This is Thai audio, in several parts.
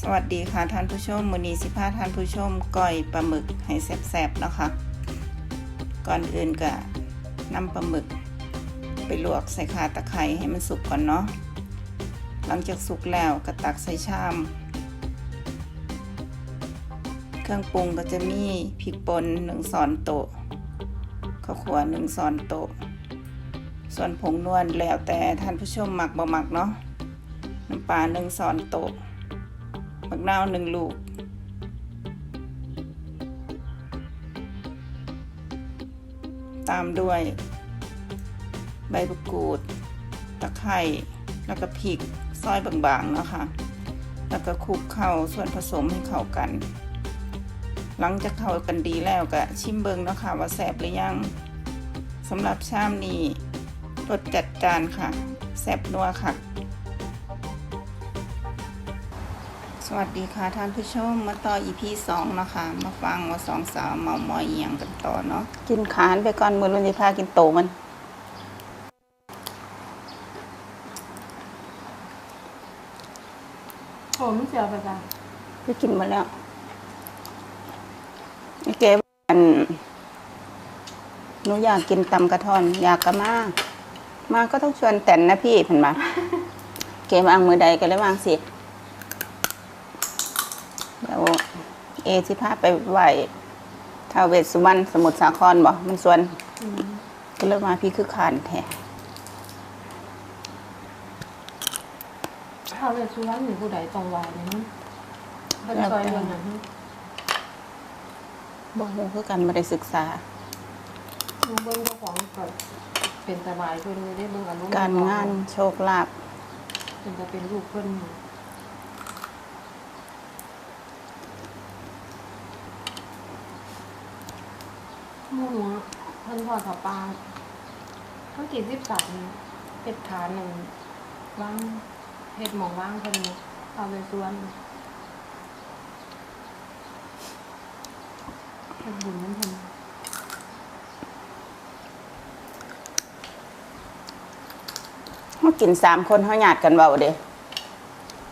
สวัสดีค่ะท่านผู้ชมมือนีสิพาท่านผู้ชมก้อยปลาหมึกให้แซ่บๆเนาะคะก่อนอื่นก็นำปลาหมึก ไปลวกใส่ขาตะไคร้ให้มันสุกก่อนเนาะหลังจากสุกแล้วก็ตักใส่ชาม เครื่องปรุงก็จะมีพริกป่นหนึ่งช้อนโต๊ะข้าวขัวหนึ่งช้อนโต๊ะส่วนผงนวลแล้วแต่ท่านผู้ชมหมักบ่หมักเนาะน้ำปลาหนึ่งช้อนโต๊ะ ผักนาวหนึ่งลูก ตามด้วย ใบมะกรูด ตะไคร้แล้วก็พริกซอยบางๆเนาะคะแล้วก็คลุกเข้าส่วนผสมให้เข้ากัน หลังจากเข้ากันดีแล้วก็ชิมเบิงเนาะค่ะว่าแสบหรือยังสำหรับชามนี้รสจัดจานค่ะแสบนัวค่ะ สวัสดีค่ะท่านผู้ชมมาต่อ EP สองนะคะ มาฟังว่าสองสาวเมามอยเอียงกันต่อเนาะกินขานไปก่อนมือรุ่นจะพากินโตมันโอ้ไม่เสียไปจ้ะไปกินมาแล้วไอ้เก๋อันหนูอยากกินตำกระท่อน อยากกะมามาก็ต้องชวนแต่นนะพี่เพิ่นมาเก๋วางมือใดก็เลยวางสิเดี๋ยว เอสิพาไปไหวท้าวเวสสุวรรณสมุทรสาครบ่มันส่วนก็เลยมาพี่คือขานแท้ถ้าเวสุวรรณหรือผู้ใดตรงวายเนี่ยนะเป็นซอยเดือนนั้นบ่ฮู้คือกันบ่ได้ศึกษาลูกเบิ้งเจ้าของเกิดเป็นสบายเพิ่นเลยได้เบิ้งอนุการงานโชคลาภเป็นจะเป็นลูกเพิ่น หมูเพิ่นทอดข้าวปลาเพิ่งกินสิบสามเป็ดขาหนึ่งว่างเห็ดหมองว่างเพิ่นเอาไปส่วนเพิ่นบุญนั่นเพิ่นเฮากินสามคนเฮาญาติกันเว้าเด้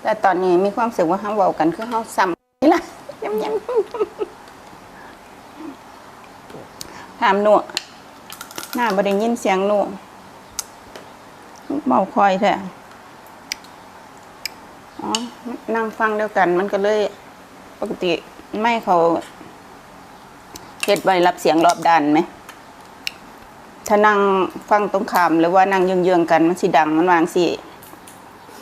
แต่ตอนนี้มีความรู้สึกว่าเฮาเว้ากันคือเฮาซ้ำนี่ล่ะยำๆ ถามหนูหน้าบ่ได้ยินเสียงหนูเมาคอยแท้อ๋อนั่งฟังเดียวกัน มันก็เลยปกติไม่เขาเฮ็ดไว้รับเสียงรอบด้านไหม ถ้านั่งฟังตรงขามหรือว่านั่งเยื้องๆกันมันสิดังมันวางสิ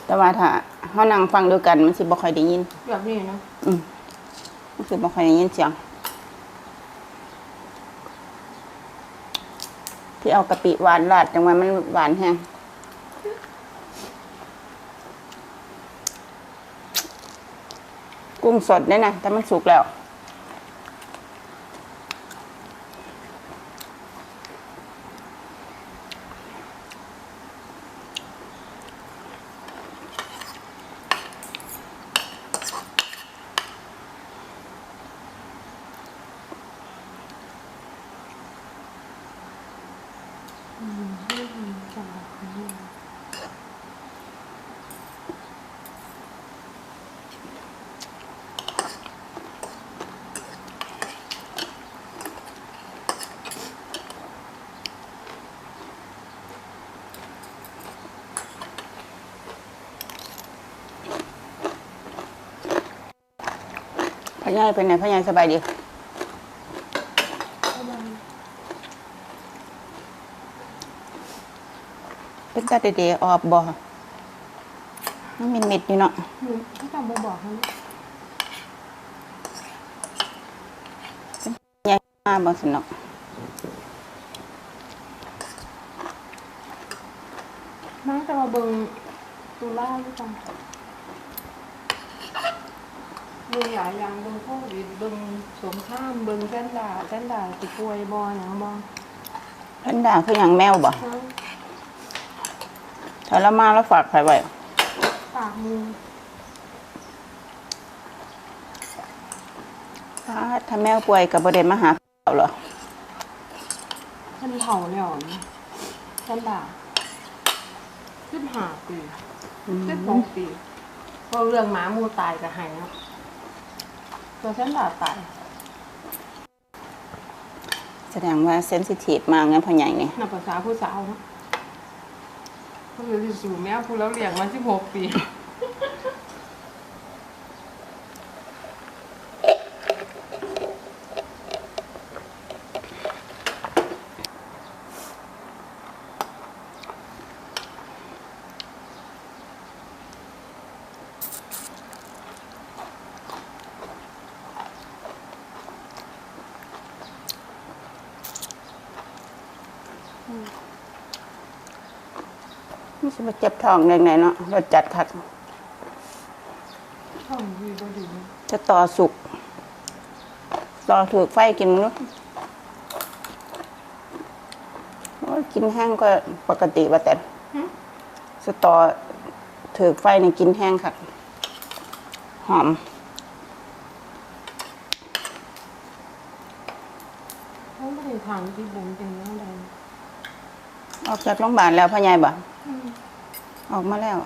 แต่ว่าถ้าเฮานั่งฟังด้วยกันมันสิบ่ค่อยได้ยินแบบนี้เนาะอืมมันสิบ่ค่อยได้ยินเสียง ที่เอากะปิหวานราดจังว่ามันหวานแฮงกุ้งสดเนี่ยนะแต่มันสุกแล้ว พ่อใหญ่เป็นไงพ่อใหญ่สบายดี เป็นตาเดๆออบบ่มันมีมิดอยู่เนาะถ้าจำบ่บอกเขาใหญ่มาบ่สนอกน้าจะมาเบิ่งตุลาหรือเปล่าเบิ่งหลายอย่างเบิ่งโควิดเบิ่งสงครามเบิ่งแซนดาแซนดาติป่วยบ่หยังบ่เพิ่นด่าคือหยังแมวบ่ฮะ ถ้าเรามาแล้วฝากใครไว้ปากมือถ้าถ้าแมวป่วยก็บ่ได้มาหาเราเหรอเพิ่นเผาแล้วนะแซนดาขึ้นหาปีอืมขึ้นสองปีเพราะเรื่องหมาหมูตายกับหายเนาะตัวเส้นดาดตายแสดงว่าเซนซิทีฟมากงั้นพ่อใหญ่นี่นับภาษาผู้สาวเนาะ เขาเลยสู่แม่ผู้แล้วเลี้ยงมาสิบหกปีไม่ ใช่ว่าเจ็บท้องเรื่องไหนเนาะเราจัดคักช่องดีก็ดีจะต่อสุก ต่อถือกไฟกินมั้งเนอะกินแห้งก็ปกติว่าแต่สตอถือกไฟนี่กินแห้งค่ะ หอมเขาไม่ได้ทานที่บุญเป็นเรื่องใด ออกจากโรงพยาบาลแล้วพ่อใหญ่บ่ออกมาแล้ว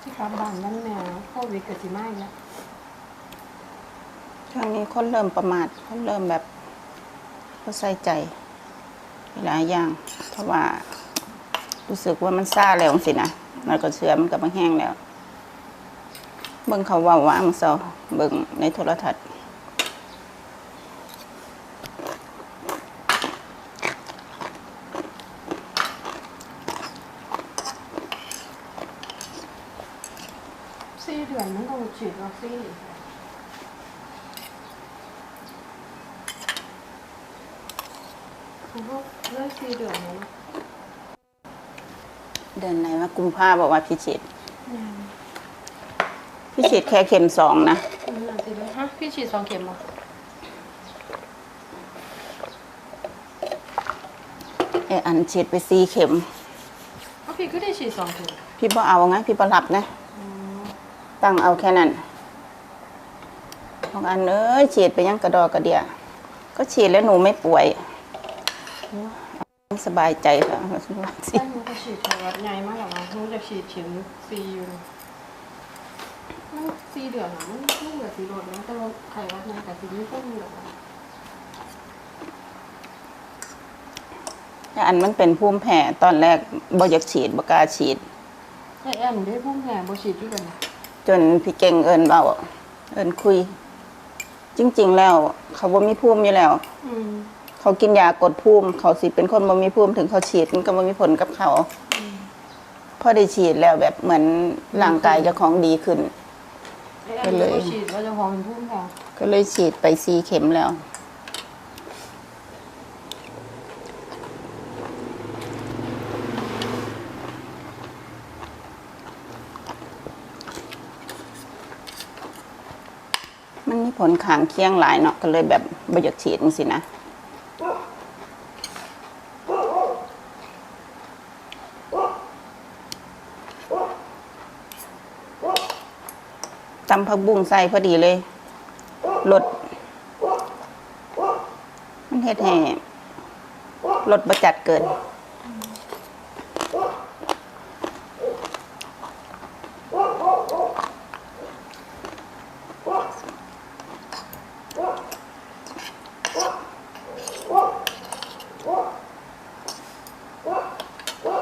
ที่กลับบ้านนั่นแนวโควิดเกิดสิมาอีกแล้วช่วงนี้คนเริ่มประมาทคนเริ่มแบบก็ใส่ใจ หลายอย่าง เพราะว่า รู้สึกว่ามันซ่าแล้วสินะมันก็เชื่อมันก็มาแห้งแล้ว เบิ่งเขาเว่าว่างเซาเบิ่งในโทรทัศน์สี่เดือนมันต้องฉีดวัคซีนอีกของเขา เลิกสี่เดือนแล้วเนาะเดือนไหนว่ากุมภาบอกว่าพี่ฉีดอืมพี่ฉีดแค่เข็มสองนะ อืมอาจจะเลยฮะพี่ฉีดสองเข็มเหรอเอออันฉีดไปสี่เข็ม อ๋อพี่ก็ได้ฉีดสองเข็มพี่บ่เอาไงพี่บ่รับนะ อืมตั้งเอาแค่นั้นของอันเอ้ยฉีดไปยังกระดอกระเดีย ก็ฉีดแล้วหนูไม่ป่วย สบายใจค่ะใช่หนูก็ฉีดไขวัดใหญ่มากหรอกนะหนูจะฉีดเข็มซีอยู่เลยมันซีเดือนอะมันมันเหลือสีโรดนะแต่ว่าไขวัดใหญ่กับสีนี้ก็มีหรอกนะแต่อันมันเป็นภูมิแพ้ตอนแรกบ่อยากฉีดบ่กล้าฉีดแต่แอนได้พุ่มแผลบ่ฉีดด้วยกันนะจนพี่เก่งเอินเบาเอินคุย จริง ๆ แล้ว เขาบ่มีภูมิอยู่แล้ว อืม เขากินยากดภูมิ เขาสิเป็นคนบ่มีภูมิถึงเขาฉีดมันก็บ่มีผลกับเขาอืมพอได้ฉีดแล้วแบบเหมือนร่างกายเจ้าของดีขึ้นไอ้แอนก็ฉีดว่าจะพอเป็นพุ่มแผลก็เลยฉีดไปซีเข็มแล้ว มันมีผลข้างเคียงหลายเนาะก็เลยแบบบ่อยากฉีดจังสินะำผักบุ้งใส่พอดีเลยรสมันเฮ็ดให้รสประจัดเกิน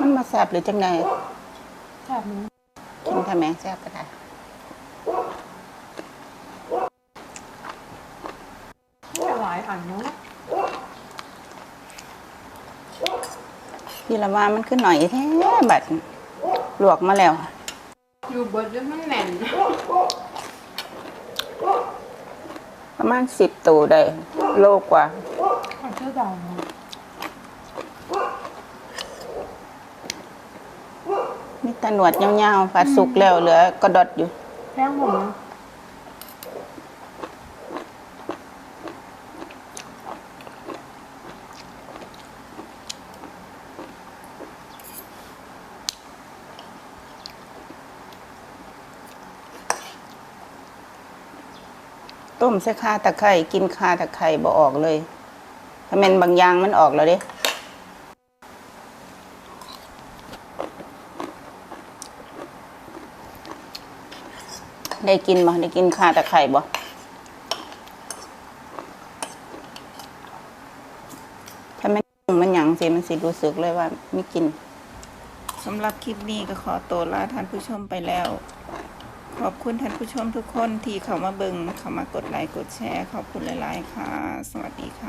มันมาแซบหรือจังไงแบบนี้กินทำแมงแซบก็ได้ หลายอันเนาะพี่ละว่ามันขึ้นหน่อยแท้บัดลวกมาแล้ว อยู่เบิดจนมันแน่น ประมาณสิบตัวได้ โลกว่าของเชื่อดาวเนาะมีแตหนวดยาวๆฝาดสุกแล้วเหลือกระดดอยู่ แป้งผมนะ ต้มใส่ข่าตะไคร่กินข่าตะไคร่บ่ออกเลยถ้าแม่นบางอย่างมันออกแล้วเด้ได้กินบ่ได้กินข่าตะไคร่บ่ถ้าแม่นมันหยังสิมันสิรู้สึกเลยว่าไม่กินสำหรับคลิปนี้ก็ขอตัวลาท่านผู้ชมไปแล้ว ขอบคุณท่านผู้ชมทุกคนที่เข้ามาเบิงเข้ามากดไลค์กดแชร์ ขอบคุณหลาย ๆ ค่ะ สวัสดีค่ะ